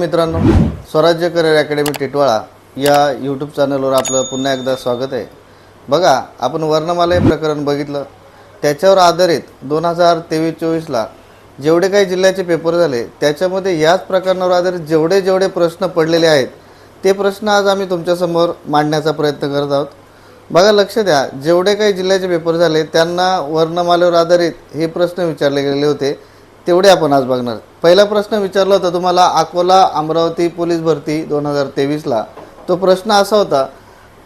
मित्रांनो स्वराज्य career academy Titwala या यूट्यूब चॅनलवर आपलं पुन्हा एकदा स्वागत आहे. बघा आपण वर्णमाला हे प्रकरण बघितलं. त्याच्यावर आधारित दोन हजार तेवीस चोवीसला जेवढे काही जिल्ह्याचे पेपर झाले त्याच्यामध्ये याच प्रकरणावर आधारित जेवढे जेवढे प्रश्न पडलेले आहेत ते प्रश्न आज आम्ही तुमच्यासमोर मांडण्याचा प्रयत्न करत आहोत. बघा लक्ष द्या जेवढे काही जिल्ह्याचे पेपर झाले त्यांना वर्णमालेवर आधारित हे प्रश्न विचारले गेलेले होते. तेवढे आपण आज बघणार. पहिला प्रश्न विचारला होता तुम्हाला अकोला अमरावती पोलीस भरती दोन हजार तेवीसला. तो प्रश्न असा होता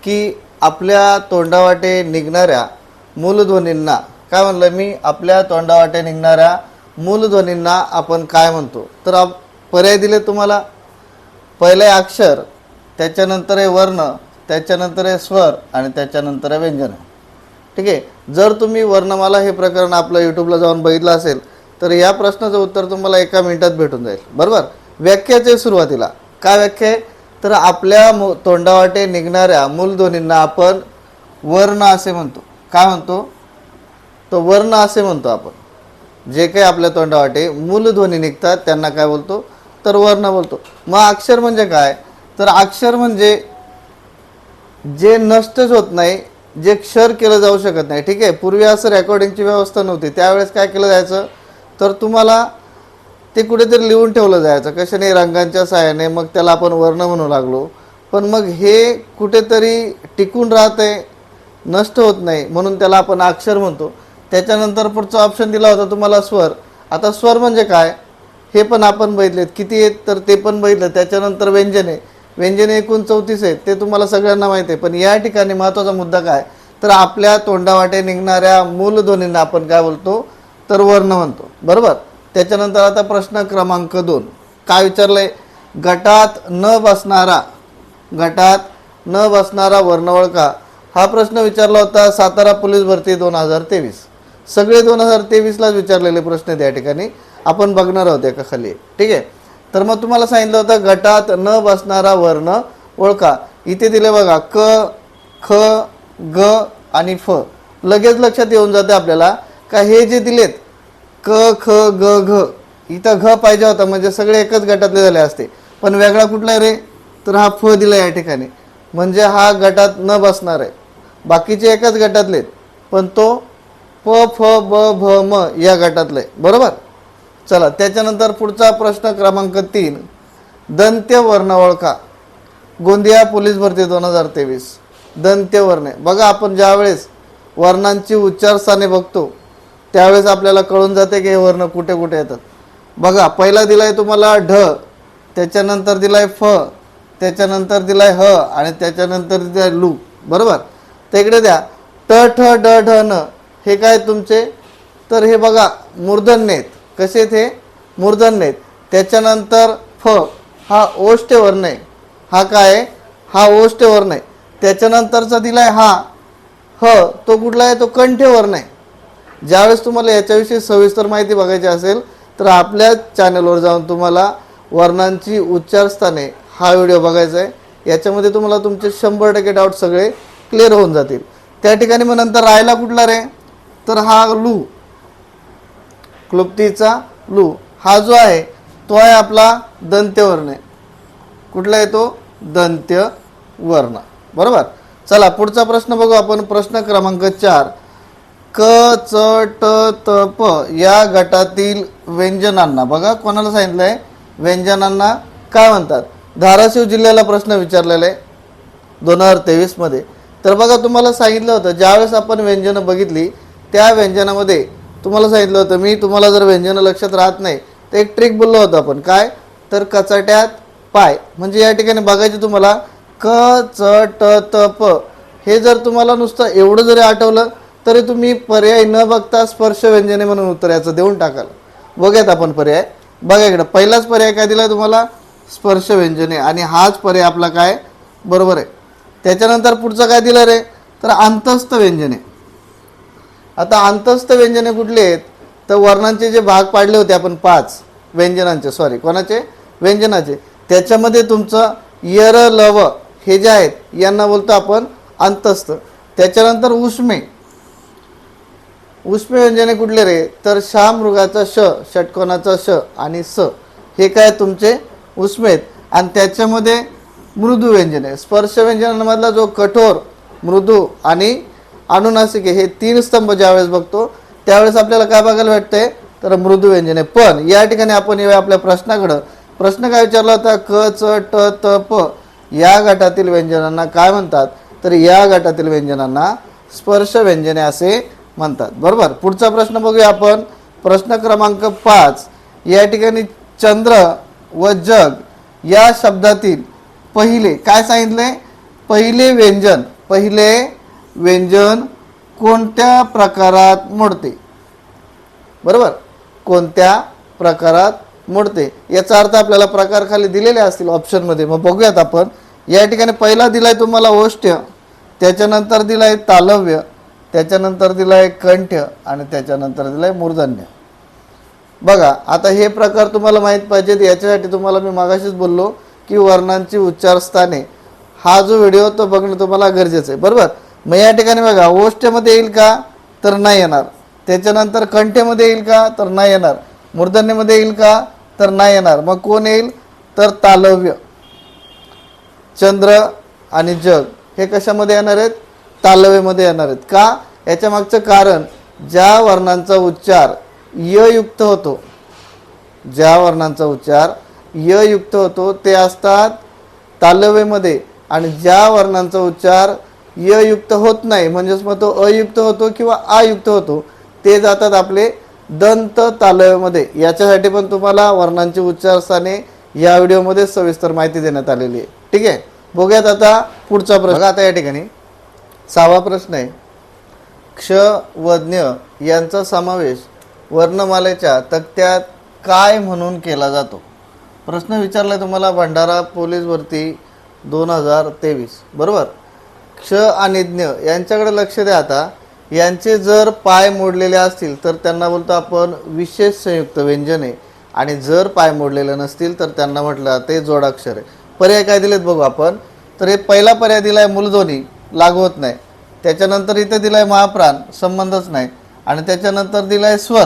की आपल्या तोंडावाटे निघणाऱ्या मूलध्वनींना काय म्हणलं मी? आपल्या तोंडावाटे निघणाऱ्या मूलध्वनींना आपण काय म्हणतो? तर आप पर्याय दिले तुम्हाला? पहिले अक्षर त्याच्यानंतर आहे वर्ण त्याच्यानंतर आहे स्वर आणि त्याच्यानंतर आहे व्यंजन. ठीक आहे? जर तुम्ही वर्णमाला हे प्रकरण आपलं यूट्यूबला जाऊन बघितलं असेल तर या प्रश्नाचं उत्तर तुम्हाला एका मिनिटात भेटून जाईल. बरोबर? व्याख्याचे सुरुवातीला. काय व्याख्या आहे? तर आपल्या मु तोंडावाटे निघणाऱ्या मूलध्वनींना आपण वर्ण असे म्हणतो. काय म्हणतो? तो वर्ण असे म्हणतो आपण. जे काही आपल्या तोंडावाटे मूलध्वनी निघतात त्यांना काय बोलतो? तर वर्ण बोलतो. मग अक्षर म्हणजे काय? तर अक्षर म्हणजे जे नष्टच होत नाही जे क्षर केलं जाऊ शकत नाही. ठीक आहे? पूर्वी असं रेकॉर्डिंगची व्यवस्था नव्हती. त्यावेळेस काय केलं जायचं? तर तुम्हाला ते कुठेतरी लिहून ठेवलं जायचं. कशाने? रंगांच्या साहाय्याने. मग त्याला आपण वर्ण म्हणू लागलो. पण मग हे कुठेतरी टिकून राहते नष्ट होत नाही म्हणून त्याला आपण अक्षर म्हणतो. त्याच्यानंतर पुढचा ऑप्शन दिला होता तुम्हाला स्वर. आता स्वर म्हणजे काय? हे पण आपण बघितलेत. किती आहेत? तर ते पण बघितलं. त्याच्यानंतर व्यंजने. व्यंजने एकूण चौतीस आहेत. ते तुम्हाला सगळ्यांना माहिती आहे. पण या ठिकाणी महत्त्वाचा मुद्दा काय? तर आपल्या तोंडावाटे निघणाऱ्या मूलध्वनींना आपण काय बोलतो? तर वर्ण म्हणतो. बरोबर? त्याच्यानंतर आता प्रश्न क्रमांक दोन. काय विचारलंय? गटात न बसणारा गटात न बसणारा वर्ण ओळखा. हा प्रश्न विचारला होता सातारा पोलीस भरती दोन हजार तेवीस. सगळे दोन हजार तेवीसलाच विचारलेले प्रश्न त्या ठिकाणी. आपण बघणार आहोत एका खाली. ठीक आहे? तर मग तुम्हाला सांगितलं होतं गटात न बसणारा वर्ण ओळखा. इथे दिले बघा क ख ग आणि फ. लगेच लक्षात येऊन जाते आपल्याला. का हे जे दिलेत क ख ग घ इथं घ पाहिजे होता म्हणजे सगळे एकच गटातले झाले असते. पण वेगळा कुठला रे? तर हा फ दिला या ठिकाणी. म्हणजे हा गटात न बसणार आहे बाकीचे एकाच गटातले आहेत. पण तो प फ ब भ म या गटातले आहे बरोबर? चला त्याच्यानंतर पुढचा प्रश्न क्रमांक तीन दंत्य वर्ण ओळखा. गोंदिया पोलीस भरती दोन हजार तेवीस. दंत्य वर्णे. बघा आपण ज्यावेळेस वर्णांची उच्चारस्थाने बघतो त्यावेळेस आपल्याला कळून जाते की हे वर्ण कुठे कुठे येतात. बघा पहिला दिलाय तुम्हाला ढ त्याच्यानंतर दिलाय फ त्याच्यानंतर दिलाय ह आणि त्याच्यानंतर दिलाय लू. बरोबर? तर इकडे द्या. ट ठ ड ढ न हे काय तुमचे? तर हे बघा मूर्धन्येत. कसे आहेत हे? त्याच्यानंतर फ हा ओष्ट वर्ण आहे. हा काय आहे? हा ओष्ट वर्ण आहे. त्याच्यानंतरचा दिलाय हा. ह तो कुठला आहे? तो कंठेवर्ण वर्ण आहे. ज्यावेळेस तुम्हाला याच्याविषयी सविस्तर माहिती बघायची असेल तर आपल्या चॅनलवर जाऊन तुम्हाला वर्णांची उच्चारस्थाने हा व्हिडिओ बघायचा आहे. याच्यामध्ये तुम्हाला तुमचे शंभर टक्के डाऊट सगळे क्लिअर होऊन जातील. त्या ठिकाणी मग नंतर राहायला कुठला रे? तर हा लू. क्लुप्तीचा लू. हा जो आहे तो आहे आपला दंत्यवर्ण. कुठला आहे तो? दंत्य वर्ण बरोबर? चला पुढचा प्रश्न बघू आपण. प्रश्न क्रमांक चार. क च ट त प या गटातील व्यंजनांना बघा कोणाला सांगितलंय? व्यंजनांना काय म्हणतात? धाराशिव जिल्ह्याला प्रश्न विचारलेला आहे. दोन हजार तेवीसमध्ये तर बघा तुम्हाला सांगितलं होतं ज्यावेळेस आपण व्यंजनं बघितली त्या व्यंजनामध्ये तुम्हाला सांगितलं होतं मी तुम्हाला जर व्यंजनं लक्षात राहत नाही तर एक ट्रिक बोललो होतो आपण. काय? तर कचाट्यात पाय. म्हणजे या ठिकाणी बघायचे तुम्हाला क च ट त प. हे जर तुम्हाला नुसतं एवढं जरी आठवलं तरी तुम्ही पर्याय न बघता स्पर्श व्यंजने म्हणून उत्तर याचं देऊन टाकाल. बघूयात आपण पर्याय. बघा इकडं पहिलाच पर्याय काय दिला तुम्हाला? स्पर्श व्यंजने. आणि हाच पर्याय आपला काय? बरोबर आहे. त्याच्यानंतर पुढचं काय दिलं रे? तर अंतस्थ व्यंजने. आता अंतस्थ व्यंजने कुठले आहेत? तर वर्णांचे जे भाग पाडले होते आपण पाच व्यंजनांचे सॉरी कोणाचे? व्यंजनाचे. त्याच्यामध्ये तुमचं यर लव हे जे आहेत यांना बोलतो आपण अंतस्थ. त्याच्यानंतर उष्मे. उष्मे व्यंजने कुठले रे? तर शा मृगाचा श षटकोनाचा श आणि स. हे काय तुमचे? उष्मेत. आणि त्याच्यामध्ये मृदू व्यंजने स्पर्श व्यंजनांमधला जो कठोर मृदू आणि अनुनासिके हे तीन स्तंभ ज्यावेळेस बघतो त्यावेळेस आपल्याला काय बघायला भेटतंय? तर मृदू व्यंजने पण या ठिकाणी आपण येऊया आपल्या प्रश्नाकडं. प्रश्न काय विचारला होता? क च ट त प. या गटातील व्यंजनांना काय म्हणतात? तर या गटातील व्यंजनांना स्पर्श व्यंजने असे म्हणतात. बरोबर? पुढचा प्रश्न बघूया आपण. प्रश्न क्रमांक पाच. या ठिकाणी चंद्र व जग या शब्दातील पहिले काय सांगितले? पहिले व्यंजन. पहिले व्यंजन कोणत्या प्रकारात मोडते? बरोबर? कोणत्या प्रकारात मोडते? याचा अर्थ आपल्याला प्रकार खाली दिलेले असतील ऑप्शनमध्ये मग बघूयात आपण. या ठिकाणी पहिला दिलाय तुम्हाला ओष्ट त्याच्यानंतर दिलाय तालव्य. त्याच्यानंतर दिलं आहे कंठ आणि त्याच्यानंतर दिलाय मूर्धन्य. बघा आता हे प्रकार तुम्हाला माहीत पाहिजेत याच्यासाठी तुम्हाला मी मागाशीच बोललो की वर्णांची उच्चारस्थाने. हा जो व्हिडिओ तो बघणं तुम्हाला गरजेचं आहे बरोबर? मग या ठिकाणी बघा ओष्ठमध्ये येईल का? तर नाही येणार. त्याच्यानंतर कंठेमध्ये येईल का? तर नाही येणार. मूर्धन्यमध्ये येईल का? तर नाही येणार. मग कोण येईल? तर तालव्य. चंद्र आणि जग. हे कशामध्ये येणार आहेत? तालव्यमध्ये येणार आहेत. का? याच्या मागचं कारण ज्या वर्णांचा उच्चार य युक्त होतो ज्या वर्णांचा उच्चार य युक्त होतो ते असतात तालव्यमध्ये. आणि ज्या वर्णांचा उच्चार य युक्त होत नाही म्हणजेच मग तो अयुक्त होतो किंवा आयुक्त होतो ते जातात आपले दंत तालव्यमध्ये. याच्यासाठी पण तुम्हाला वर्णांचे उच्चारस्थाने या व्हिडिओमध्ये सविस्तर माहिती देण्यात आलेली आहे. ठीक आहे? बघूयात आता पुढचा प्रश्न. आता या ठिकाणी. सहावा प्रश्न आहे. क्ष व ज्ञ यांचा समावेश वर्णमालेच्या तक्त्यात काय म्हणून केला जातो? प्रश्न विचारला तुम्हाला भंडारा पोलीस भरती दोन हजार तेवीस. बरोबर? क्ष आणि ज्ञ यांच्याकडे लक्ष द्या आता. यांचे जर पाय मोडलेले असतील तर त्यांना बोलतो आपण विशेष संयुक्त व्यंजने. आणि जर पाय मोडलेले नसतील तर त्यांना म्हटलं ते जोडाक्षर. आहे पर्याय काय दिलेत बघू आपण? तर हे पहिला पर्याय दिला आहे मूलध्वनी. लागू होत नाही. त्याच्यानंतर इथे आहे महाप्राण संबंधच नाही. आणि त्याच्यानंतर दिलाय स्वर.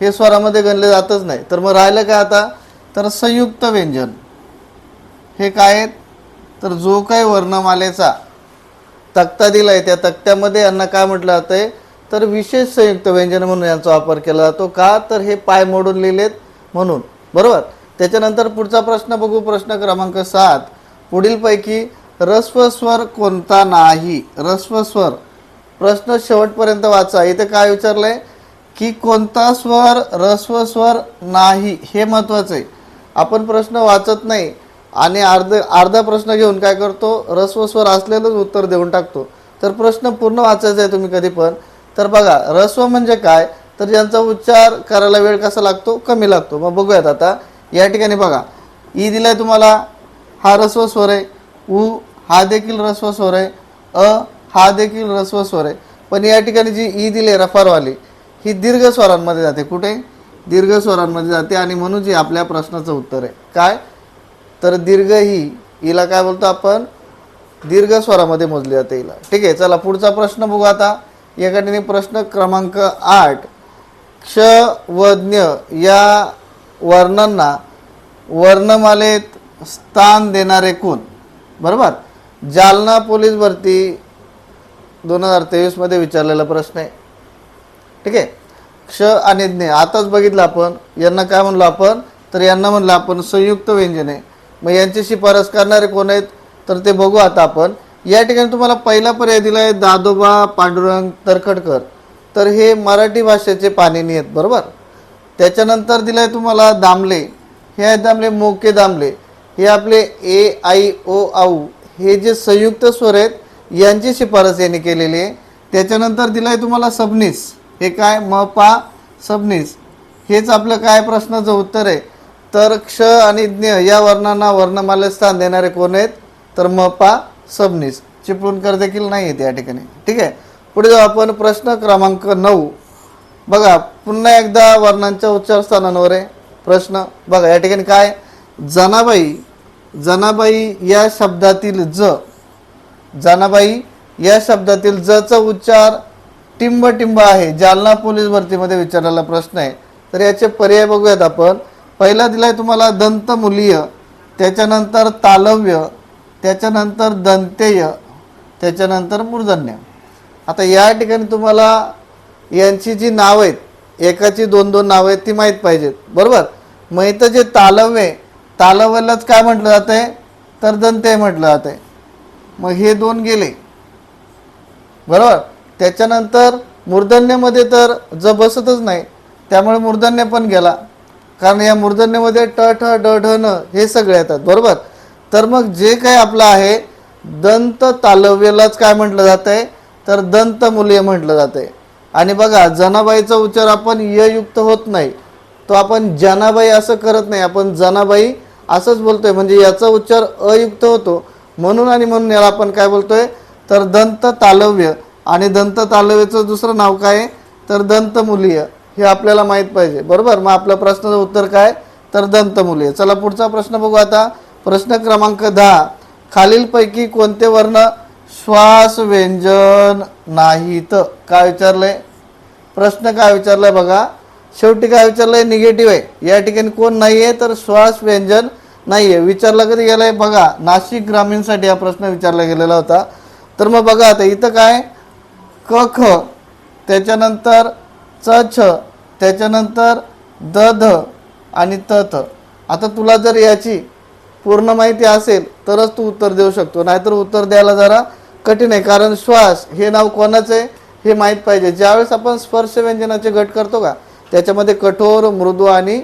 हे स्वरामध्ये गणले जातच नाही. तर मग राहिलं काय आता? तर संयुक्त व्यंजन. हे काय आहेत? तर जो काही वर्णमालेचा तक्ता दिला आहे त्या तक्त्यामध्ये यांना काय म्हटलं जातंय? तर विशेष संयुक्त व्यंजन म्हणून यांचा वापर केला जातो. का? तर हे पाय मोडून लिहिलेत म्हणून. बरोबर? त्याच्यानंतर पुढचा प्रश्न बघू. प्रश्न क्रमांक सात. पुढीलपैकी रस्वस्वर कोणता नाही? रस्वस्वर. प्रश्न शेवटपर्यंत वाचा. इथे काय विचारलंय? की कोणता स्वर रस्वस्वर नाही? हे महत्वाचं आहे. आपण प्रश्न वाचत नाही. आणि अर्ध अर्धा प्रश्न घेऊन काय करतो? रस्वस्वर असलेलंच उत्तर देऊन टाकतो. तर प्रश्न पूर्ण वाचायचा आहे तुम्ही कधी पण. तर बघा रस्व म्हणजे काय? तर ज्यांचा उच्चार करायला वेळ कसा लागतो? कमी लागतो. मग बघूयात आता. या ठिकाणी बघा. ई दिलाय तुम्हाला. हा रस्व स्वर आहे. उ हा देखील रस्व स्वर आहे अ हा देखील रस्व स्वर आहे. पण या ठिकाणी जी ई दिली रफारवाली ही दीर्घ स्वरांमध्ये जाते. कुठे? दीर्घ स्वरांमध्ये जाते आणि म्हणून जी आपल्या प्रश्नाचं उत्तर आहे. काय? तर दीर्घ ही हिला काय बोलतो आपण? दीर्घ स्वरामध्ये मोजली जाते हिला ठीक आहे चला पुढचा प्रश्न बघू आता. या ठिकाणी प्रश्न क्रमांक आठ क्ष व ज्ञ या वर्णांना वर्णमालेत स्थान देणारे कोण? बरोबर? जालना पोलीस भरती दोन हजार तेवीसमध्ये विचारलेला प्रश्न आहे. ठीक आहे? क्ष आणि ज्ञ आताच बघितलं आपण. यांना काय म्हणलो आपण? तर यांना म्हणलं आपण संयुक्त व्यंजने. मग यांची शिफारस करणारे कोण आहेत? तर ते बघू आता आपण. या ठिकाणी तुम्हाला पहिला पर्याय दिला आहे दादोबा पांडुरंग तरखडकर. तर हे मराठी भाषेचे पाणिनी आहेत बरोबर? त्याच्यानंतर दिलं आहे तुम्हाला दामले. हे आहेत दामले मोके दामले. हे आपले ए आई ओ आऊ हे जे संयुक्त स्वर आहेत यांची शिफारस यांनी केलेली आहे. त्याच्यानंतर दिलं आहे तुम्हाला सबनीस. हे काय? म पा सबनीस. हेच आपलं काय प्रश्नाचं उत्तर आहे? तर क्ष आणि ज्ञ या वर्णांना वर्णमाले स्थान देणारे कोण आहेत? तर म पा सबनीस. चिपळूणकर देखील नाही आहेत या ठिकाणी. ठीक आहे? पुढे जाऊ आपण प्रश्न क्रमांक नऊ. बघा पुन्हा एकदा वर्णांच्या उच्चार स्थानांवर आहे. प्रश्न बघा या ठिकाणी काय? जनाबाई जनाबाई या शब्दातील ज. जनाबाई या शब्दातील जचा उच्चार टिंब टिंब आहे. जालना पोलीस भरतीमध्ये विचारलेला प्रश्न आहे. तर याचे पर्याय बघूयात आपण. पहिला दिलाय तुम्हाला दंतमुलीय त्याच्यानंतर तालव्य त्याच्यानंतर दंतेय त्याच्यानंतर मूर्धन्य. आता या ठिकाणी तुम्हाला यांची जी नावं आहेत एकाची दोन दोन नावं आहेत ती माहीत पाहिजेत. बरोबर? मग इथं जे तालव्य तालवलच तालव्यालाच काय म्हटलं जातंय? तर दंते म्हटलं जातंय. मग हे दोन गेले. बरोबर? त्याच्यानंतर मूर्धन्यमध्ये तर ज बसतच नाही. त्यामुळे मूर्धन्य पण गेला. कारण या मूर्धन्यमध्ये ट ठ ड ढ न हे सगळे येतात. बरोबर? तर मग जे काही आपलं आहे दंत तालव्यलाच काय म्हटलं जात आहे तर दंत मुले म्हटलं जात आहे आणि बघा जनाबाईचा उच्चार आपण ययुक्त होत नाही. तो आपण जनाबाई असं करत नाही. आपण जनाबाई असंच बोलतोय. म्हणजे याचा उच्चार अयुक्त होतो. म्हणून आणि म्हणून याला आपण काय बोलतोय? तर दंत तालव्य. आणि दंत तालव्यचं दुसरं नाव काय? आहे? तर दंतमुलीय. हे आपल्याला माहीत पाहिजे. बरोबर? मग आपल्या प्रश्नाचं उत्तर काय? तर दंतमुलीय. चला पुढचा प्रश्न बघू आता. प्रश्न क्रमांक दहा. खालीलपैकी कोणते वर्ण श्वास व्यंजन नाहीत? काय विचारलंय? प्रश्न काय विचारलाय बघा. शेवटी काय विचारलंय? निगेटिव्ह आहे. या ठिकाणी कोण नाही आहे तर श्वास व्यंजन नाही आहे विचारला कधी गेलाय? बघा नाशिक ग्रामीणसाठी हा प्रश्न विचारला गेलेला होता. तर मग बघा आता इथं काय? क ख त्याच्यानंतर च छ त्याच्यानंतर द ध आणि त थ आता तुला जर याची पूर्ण माहिती असेल तरच तू उत्तर देऊ शकतो. नाहीतर उत्तर द्यायला जरा कठीण आहे. कारण श्वास हे नाव कोणाचं आहे? हे माहीत पाहिजे. ज्यावेळेस आपण स्पर्श व्यंजनाचे गट करतो का? त्याच्यामध्ये कठोर मृदू आणि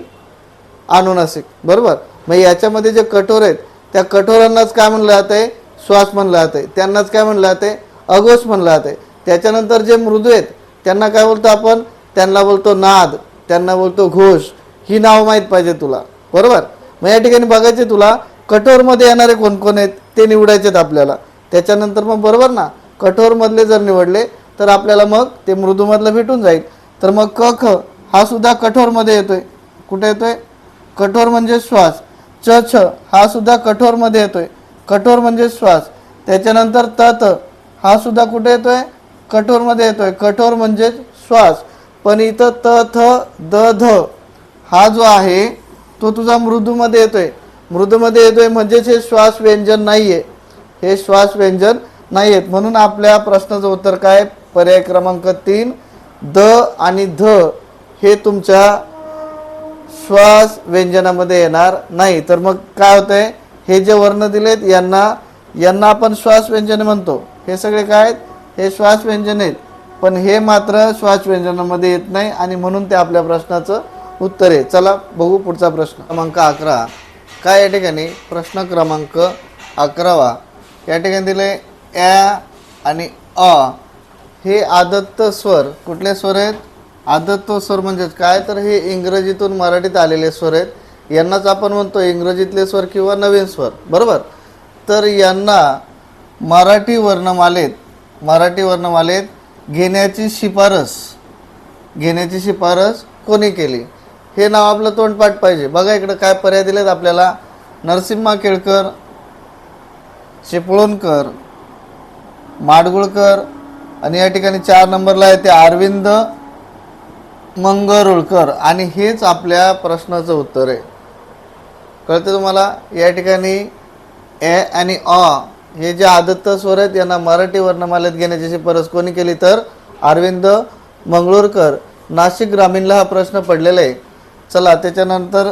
अनुनासिक. बरोबर? मग याच्यामध्ये जे कठोर आहेत त्या कठोरांनाच काय म्हणलं जात आहे श्वास म्हणलं जात आहे त्यांनाच काय म्हणलं जात आहे अघोष म्हणलं जात आहे त्याच्यानंतर जे मृदू आहेत त्यांना काय बोलतो आपण? त्यांना बोलतो नाद त्यांना बोलतो घोष. ही नावं माहीत पाहिजे तुला. बरोबर? मग या ठिकाणी बघायचे तुला कठोरमध्ये येणारे कोण कोण आहेत ते निवडायचेत आपल्याला. त्याच्यानंतर मग बरोबर ना? कठोरमधले जर निवडले तर आपल्याला मग ते मृदूमधलं भेटून जाईल. तर मग क ख हा सुद्धा कठोरमध्ये येतोय. कुठे येतोय? कठोर म्हणजे श्वास. च छ हा सुद्धा कठोरमध्ये येतोय. कठोर म्हणजे श्वास. त्याच्यानंतर तत हा सुद्धा कुठे येतोय? कठोरमध्ये येतोय. कठोर म्हणजे श्वास. पण इथं त थ द ध हा जो आहे तो तुझा मृदूमध्ये येतोय. मृदूमध्ये येतोय म्हणजेच हे श्वास व्यंजन नाही आहे हे श्वास व्यंजन नाही आहेत म्हणून आपल्या प्रश्नाचं उत्तर काय? पर्याय क्रमांक तीन द आणि ध. हे तुमच्या श्वास व्यंजनामध्ये येणार नाही. तर मग काय होतंय? हे जे वर्ण दिलेत यांना यांना आपण श्वास व्यंजने म्हणतो. हे सगळे काय आहेत? हे श्वास व्यंजन आहेत. पण हे मात्र श्वास व्यंजनामध्ये येत नाही आणि म्हणून ते आपल्या प्रश्नाचं उत्तर आहे. चला बघू पुढचा प्रश्न. क्रमांक अकरा. काय या ठिकाणी? प्रश्न क्रमांक अकरावा. या ठिकाणी दिले ॲ आणि अ. हे आदत्त स्वर. कुठले स्वर आहेत? आदत्व स्वर म्हणजेच काय? तर हे इंग्रजीतून मराठीत आलेले स्वर आहेत. यांनाच आपण म्हणतो इंग्रजीतले स्वर किंवा नवीन स्वर. बरोबर? तर यांना मराठी वर्णमालेत मराठी वर्णमालेत घेण्याची शिफारस घेण्याची शिफारस कोणी केली? हे नाव आपलं तोंडपाठ पाहिजे. बघा इकडं काय पर्याय दिलेत आपल्याला. नरसिम्हा केळकर चिपळूणकर माडगुळकर आणि या ठिकाणी चार नंबरला आहे ते अरविंद मंगरुळकर. आणि हेच आपल्या प्रश्नाचं उत्तर आहे. कळतं तुम्हाला? या ठिकाणी ए आणि अ हे जे आदत्त स्वर आहेत यांना मराठी वर्णमालेत घेण्याची शिफारस कोणी केली तर? अरविंद मंगळूरकर. नाशिक ग्रामीणला हा प्रश्न पडलेला आहे. चला त्याच्यानंतर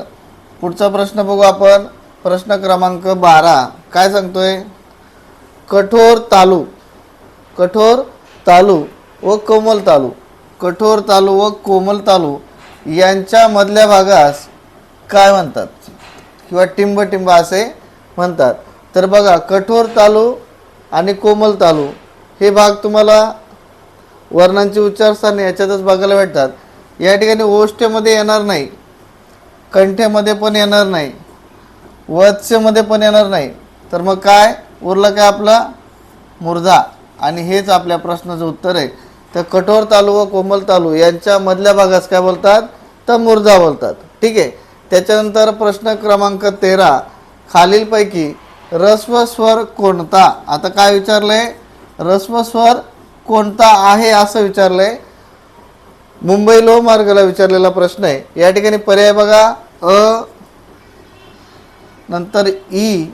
पुढचा प्रश्न बघू आपण. प्रश्न क्रमांक बारा. काय सांगतोय? कठोर तालू. कठोर तालू व कोमल तालू. कठोर तालू व कोमल तालू यांच्या मधल्या भागास काय म्हणतात? किंवा टिंब टिंब असे म्हणतात. तर बघा कठोर तालू आणि कोमल तालू हे भाग तुम्हाला वर्णांचे उच्चारस्थाने याच्यातच बघायला भेटतात. या ठिकाणी ओष्ठेमध्ये येणार नाही कंठेमध्ये पण येणार नाही वत्स्यमध्ये पण येणार नाही. तर मग काय? उरलं काय आपला? मुर्धा आणि हेच आपल्या प्रश्नाचं उत्तर आहे. तर कठोर तालू व कोमल तालू यांच्या मधल्या भागास काय बोलतात? तर मुर्जा बोलतात. ठीक आहे? त्याच्यानंतर प्रश्न क्रमांक तेरा खालीलपैकी रस्व स्वर कोणता? आता काय विचारलंय? रस्व स्वर कोणता आहे असं विचारलंय. मुंबई लोहमार्गाला विचारलेला प्रश्न आहे. या ठिकाणी पर्याय बघा. अ नंतर ई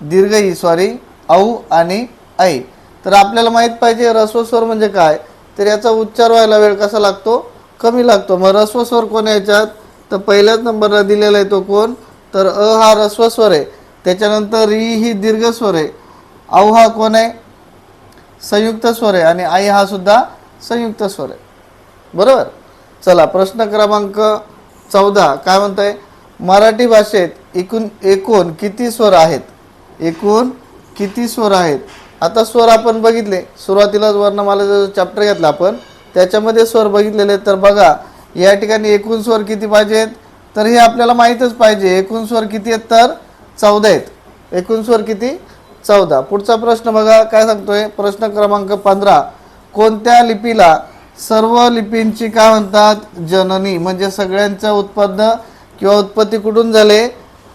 दीर्घ ई सॉरी औ आणि ऐ. तर आपल्याला माहीत पाहिजे रस्वस्वर म्हणजे काय? तर याचा उच्चार व्हायला वेळ कसा लागतो? कमी लागतो. मग रस्वस्वर कोण याच्यात? तर पहिल्याच नंबरला दिलेला आहे तो कोण? तर अ हा रस्वस्वर आहे. त्याच्यानंतर री ही दीर्घ स्वर आहे. औ हा कोण आहे? संयुक्त स्वर आहे. आणि आई हा सुद्धा संयुक्त स्वर आहे. बरोबर? चला प्रश्न क्रमांक चौदा. काय म्हणताय? मराठी भाषेत एकूण एकूण किती स्वर आहेत? एकूण किती स्वर आहेत? आता स्वर आपण बघितले. सुरुवातीलाच वर्णमालेचा जो चॅप्टर घेतला आपण त्याच्यामध्ये स्वर बघितलेले आहेत. तर बघा या ठिकाणी एकूण स्वर किती पाहिजेत तर हे आपल्याला माहीतच पाहिजे. एकूण स्वर किती आहेत? तर चौदा आहेत. एकूण स्वर किती? चौदा. पुढचा प्रश्न बघा काय सांगतोय? प्रश्न क्रमांक पंधरा. कोणत्या लिपीला सर्व लिपींची काय म्हणतात? जननी म्हणजे सगळ्यांचं उत्पन्न किंवा उत्पत्ती कुठून झाले?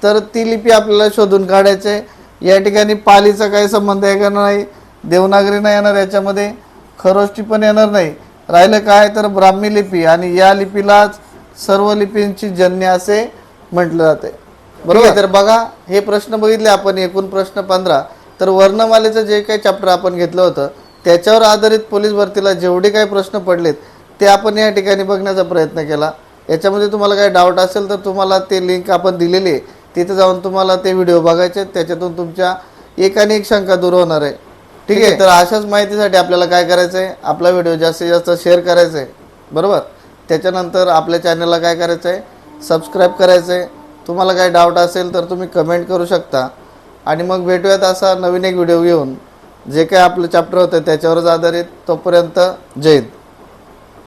तर ती लिपी आपल्याला शोधून काढायचे. या ठिकाणी पालीचा काही संबंध आहे का नाही? देवनागरी नाही येणार याच्यामध्ये. खरोष्टी पण येणार नाही. राहिलं काय? तर ब्राह्मी लिपी. आणि या लिपीलाच सर्व लिपींची जन्य असे म्हटलं जाते. बरोबर. तर बघा हे प्रश्न बघितले आपण एकूण प्रश्न पंधरा. तर वर्णमालेचं जे काही चॅप्टर आपण घेतलं होतं त्याच्यावर आधारित पोलीस भरतीला जेवढे काही प्रश्न पडलेत ते आपण या ठिकाणी बघण्याचा प्रयत्न केला. याच्यामध्ये तुम्हाला काही डाऊट असेल तर तुम्हाला ते लिंक आपण दिलेली आहे. तिथे जाऊन तुम्हाला ते व्हिडिओ बघायचे आहेत. त्याच्यातून तुमच्या एकाने एक शंका दूर होणार आहे. ठीक आहे? तर अशाच माहितीसाठी आपल्याला काय करायचं आहे? आपला व्हिडिओ जास्तीत जास्त शेअर करायचा आहे. बरोबर? त्याच्यानंतर आपल्या चॅनलला काय करायचं आहे? सबस्क्राईब करायचं आहे. तुम्हाला काही डाऊट असेल तर तुम्ही कमेंट करू शकता. आणि मग भेटूयात असा नवीन एक व्हिडिओ घेऊन. जे काय आपलं चॅप्टर होतं त्याच्यावरच आधारित. तोपर्यंत जय